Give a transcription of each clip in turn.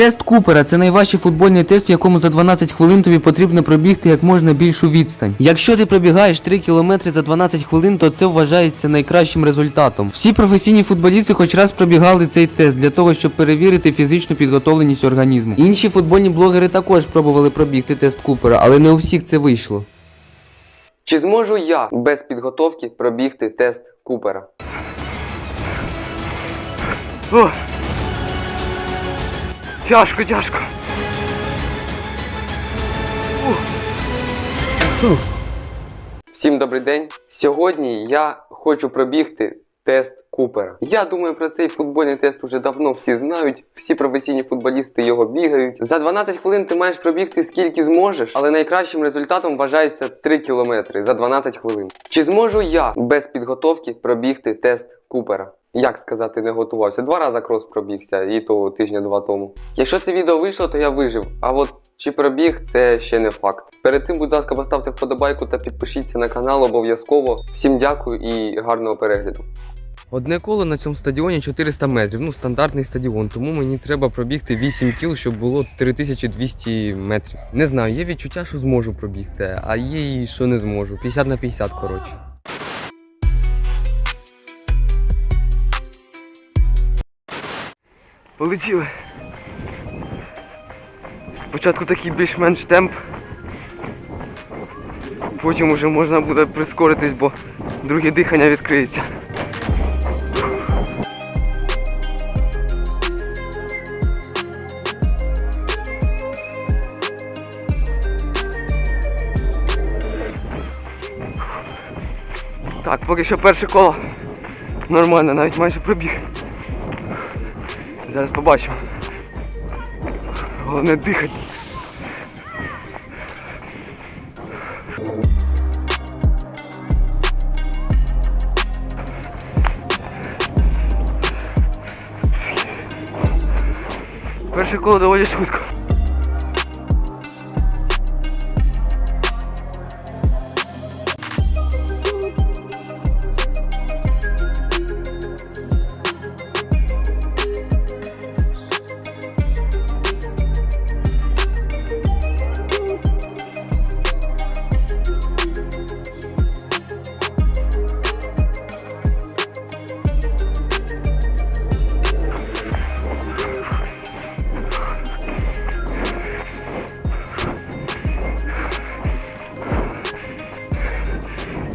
Тест Купера це найважчий футбольний тест, в якому за 12 хвилин тобі потрібно пробігти як можна більшу відстань. Якщо ти пробігаєш 3 кілометри за 12 хвилин, то це вважається найкращим результатом. Всі професійні футболісти хоч раз пробігали цей тест для того, щоб перевірити фізичну підготовленість організму. Інші футбольні блогери також пробували пробігти тест Купера, але не у всіх це вийшло. Чи зможу я без підготовки пробігти тест Купера? О! Тяжко, тяжко. Всім добрий день. Сьогодні я хочу пробігти тест Купера. Я думаю, про цей футбольний тест уже давно всі знають. Всі професійні футболісти його бігають. За 12 хвилин ти маєш пробігти скільки зможеш, але найкращим результатом вважається 3 кілометри за 12 хвилин. Чи зможу я без підготовки пробігти тест Купера? Як сказати, не готувався. Два рази крос пробігся, і то тижня два тому. Якщо це відео вийшло, то я вижив. А от чи пробіг, це ще не факт. Перед цим, будь ласка, поставте вподобайку та підпишіться на канал обов'язково. Всім дякую і гарного перегляду. Одне коло на цьому стадіоні 400 метрів. Ну, стандартний стадіон, тому мені треба пробігти 8 кіл, щоб було 3200 метрів. Не знаю, є відчуття, що зможу пробігти, а є і що не зможу. 50 на 50, коротше. Полетіли. Спочатку такий більш-менш темп. Потім уже можна буде прискоритись, бо друге дихання відкриється. Так, поки що перше коло. Нормально, навіть майже пробіг. Зараз побачимо. Головне дихати. Перше коло доволі швидко. —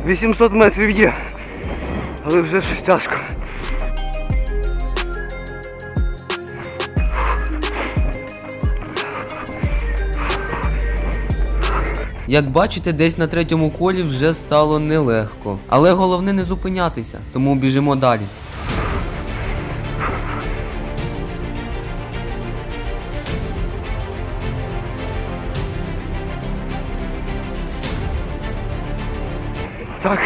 800 метрів є, але вже щось тяжко. Як бачите, десь на третьому колі вже стало нелегко. Але головне не зупинятися, тому біжимо далі. Так,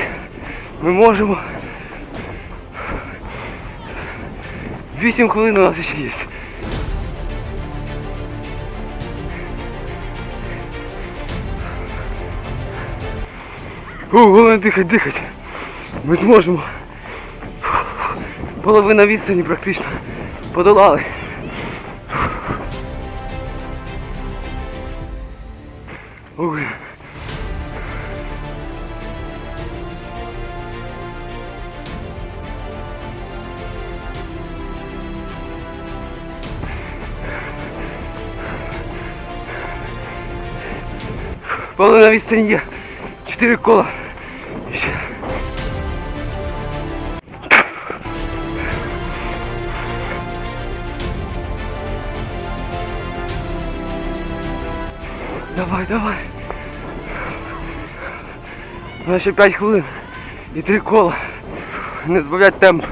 ми можемо. 8 хвилин у нас ще є. О, головне дихати, дихати. Ми зможемо. Половина відстані практично подолали. Ой. Половина відстані є. Чотири кола. Давай, давай. У нас ще 5 хвилин і три кола. Не збавлять темп.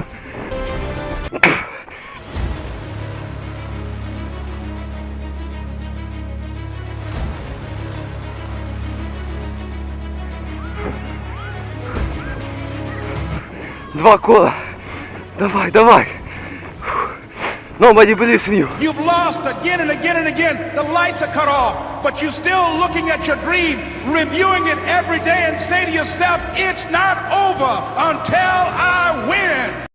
Два кола. Давай, давай. Nobody believes in you. You've lost again and again and again. The lights are cut off, but you're still looking at your dream, reviewing it every day, and say to yourself, it's not over until I win.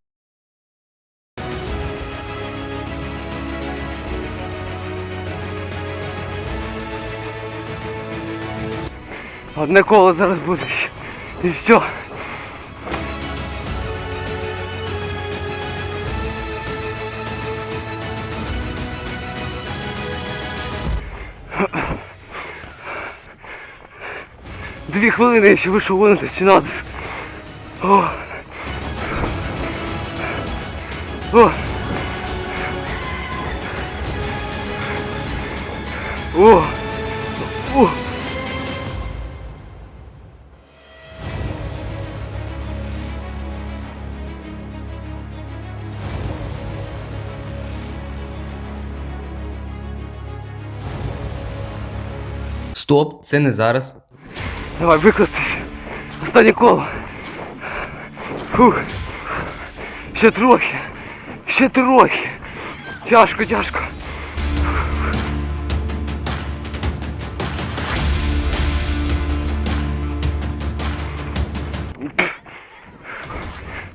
Одне коло зараз буде і все. Дві хвилини я ще вийшов гонити чи надо. О. О. О. О. Стоп, це не зараз. Давай викластись. Останнє коло. Фух. Ще трохи. Ще трохи. Тяжко, тяжко.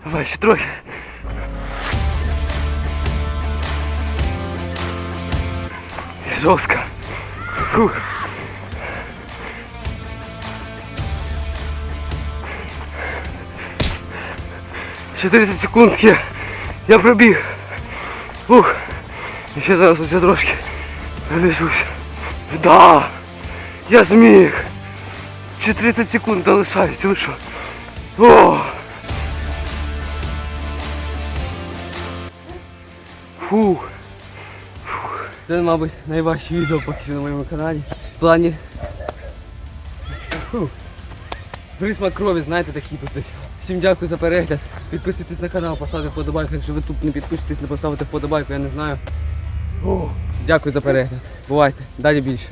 Давай, ще трохи. Жорстко. Фух. Ще 30 секунд є. Я пробіг. Ух. І ще зараз оце трошки прилежусь. Да! Я зміг! Ще 30 секунд залишається, ви що? О! Фух. Фух. Це, мабуть, найважче відео поки що на моєму каналі. В плані. Фух. Присмак крові, знаєте, такий тут десь. Всім дякую за перегляд. Підписуйтесь на канал, поставте вподобайку. Якщо ви тут не підпишетесь, не поставите вподобайку, я не знаю. Дякую за перегляд. Бувайте. Далі більше.